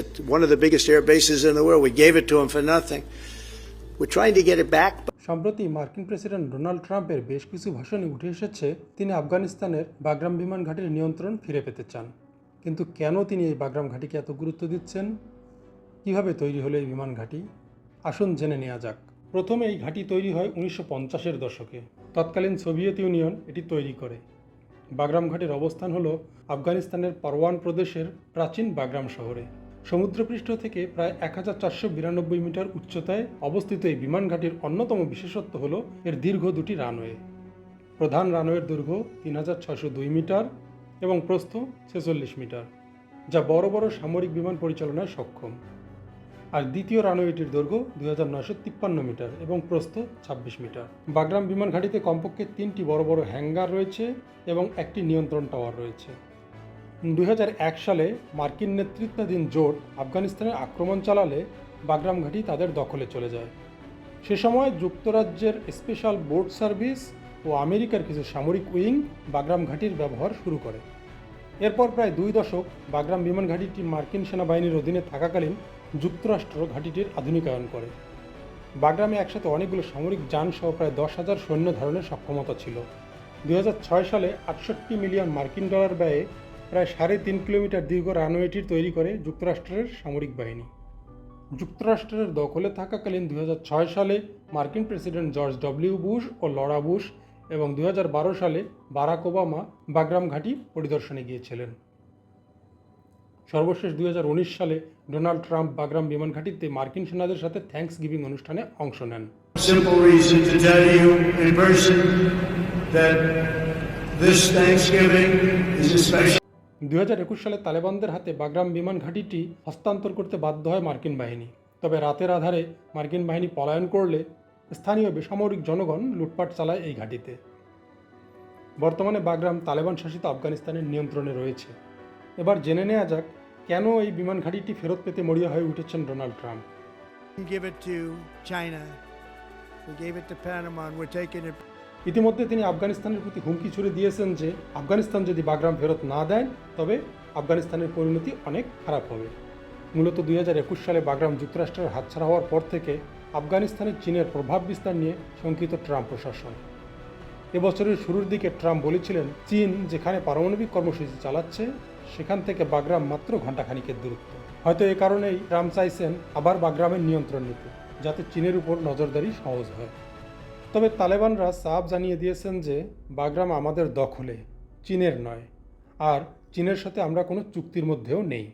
at one of the biggest air bases in the world. We gave it to them for nothing. We're trying to get it back, সম্প্রতি মার্কিন president Donald ট্রাম্পের বেশ কিছু ভাষণে উঠে এসেছে তিনি আফগানিস্তানের বাগরাম বিমান ঘাটির নিয়ন্ত্রণ ফিরে পেতে চান। কিন্তু কেন তিনি এই বাগরাম ঘাটিকে এত গুরুত্ব দিচ্ছেন? কীভাবে তৈরি হলো এই বিমান ঘাঁটি? আসুন জেনে নেওয়া যাক। প্রথমে এই ঘাঁটি তৈরি হয় উনিশশো পঞ্চাশের দশকে। তৎকালীন সোভিয়েত ইউনিয়ন এটি তৈরি করে। বাগরাম ঘাটির অবস্থান হলো আফগানিস্তানের পারওয়ান প্রদেশের প্রাচীন বাগরাম শহরে। সমুদ্রপৃষ্ঠ থেকে প্রায় এক হাজার চারশো বিরানব্বই মিটার উচ্চতায় অবস্থিত এই বিমান ঘাটির অন্যতম বিশেষত্ব হল এর দীর্ঘ দুটি রানওয়ে। প্রধান রানওয়ের দৈর্ঘ্য তিন হাজার ছশো দুই মিটার এবং প্রস্থ ছেচল্লিশ মিটার, যা বড় বড় সামরিক বিমান পরিচালনায় সক্ষম। আর দ্বিতীয় রানওয়েটির দৈর্ঘ্য দুই হাজার তিপ্পান্ন মিটার এবং প্রস্থ ছাব্বিশ মিটার। বাগরাম বিমান ঘাটিতে কমপক্ষে তিনটি বড় বড় হ্যাঙ্গার রয়েছে এবং একটি নিয়ন্ত্রণ টাওয়ার রয়েছে। দুই হাজার এক সালে মার্কিন নেতৃত্বাধীন জোট আফগানিস্তানের আক্রমণ চালালে বাগরাম ঘাঁটি তাদের দখলে চলে যায়। সে সময় যুক্তরাজ্যের স্পেশাল বোর্ড সার্ভিস ও আমেরিকার কিছু সামরিক উইং বাগরাম ঘাঁটির ব্যবহার শুরু করে। এরপর প্রায় দুই দশক বাগরাম বিমান ঘাঁটিটি মার্কিন সেনাবাহিনীর অধীনে থাকাকালীন যুক্তরাষ্ট্র ঘাঁটিটির আধুনিকায়ন করে। বাগরামে একসাথে অনেকগুলো সামরিক যান সহ প্রায় দশ হাজার সৈন্য ধারণের সক্ষমতা ছিল। দুই হাজার ছয় সালে আটষট্টি মিলিয়ন মার্কিন ডলার ব্যয়ে প্রায় সাড়ে তিন কিলোমিটার দীর্ঘ রানওয়েটির তৈরি করে যুক্তরাষ্ট্রের সামরিক বাহিনী। যুক্তরাষ্ট্রের দখলে থাকাকালীন দুই হাজার ছয় সালে মার্কিন প্রেসিডেন্ট জর্জ ডব্লিউ বুশ ও লরা বুশ এবং দু হাজার বারো সালে বারাক ওবামা বাগরাম ঘাঁটি পরিদর্শনে গিয়েছিলেন। সর্বশেষ দু হাজার উনিশ সালে ডোনাল্ড ট্রাম্প বাগরাম বিমান ঘাঁটিতে মার্কিন সেনাদের সাথে থ্যাঙ্কস গিভিং অনুষ্ঠানে অংশ নেন। This Thanksgiving is a special দুই হাজার একুশ সালে তালেবানদের হাতে বাগরাম বিমান ঘাঁটিটি হস্তান্তর করতে বাধ্য হয় মার্কিন বাহিনী। তবে রাতের আধারে মার্কিন বাহিনী পলায়ন করলে স্থানীয় বেসামরিক জনগণ লুটপাট চালায় এই ঘাঁটিতে। বর্তমানে বাগরাম তালেবান শাসিত আফগানিস্তানের নিয়ন্ত্রণে রয়েছে। এবার জেনে নেওয়া যাক কেন এই বিমান ঘাঁটিটি ফেরত পেতে মরিয়া হয়ে উঠেছেন Donald Trump? Give it to China. We gave it to Panama, and we're taking it ইতিমধ্যে তিনি আফগানিস্তানের প্রতি হুমকি ছুড়ে দিয়েছেন যে আফগানিস্তান যদি বাগরাম ফেরত না দেয়, তবে আফগানিস্তানের পরিণতি অনেক খারাপ হবে। মূলত দুই হাজার একুশ সালে বাগরাম যুক্তরাষ্ট্রের হাতছাড়া হওয়ার পর থেকে আফগানিস্তানে চীনের প্রভাব বিস্তার নিয়ে শঙ্কিত ট্রাম্প প্রশাসন। এবছরের শুরুর দিকে ট্রাম্প বলেছিলেন, চীন যেখানে পারমাণবিক কর্মসূচি চালাচ্ছে, সেখান থেকে বাগরাম মাত্র ঘণ্টাখানিকের দূরত্ব। হয়তো এ কারণেই ট্রাম্প চাইছেন আবার বাগরামের নিয়ন্ত্রণ নিতে, যাতে চীনের উপর নজরদারি সহজ হয়। তবে তালেবানরা সাফ জানিয়ে দিয়েছেন যে বাগরাম আমাদের দখলে, চীনের নয়। আর চীনের সাথে আমরা কোনো চুক্তির মধ্যেও নেই।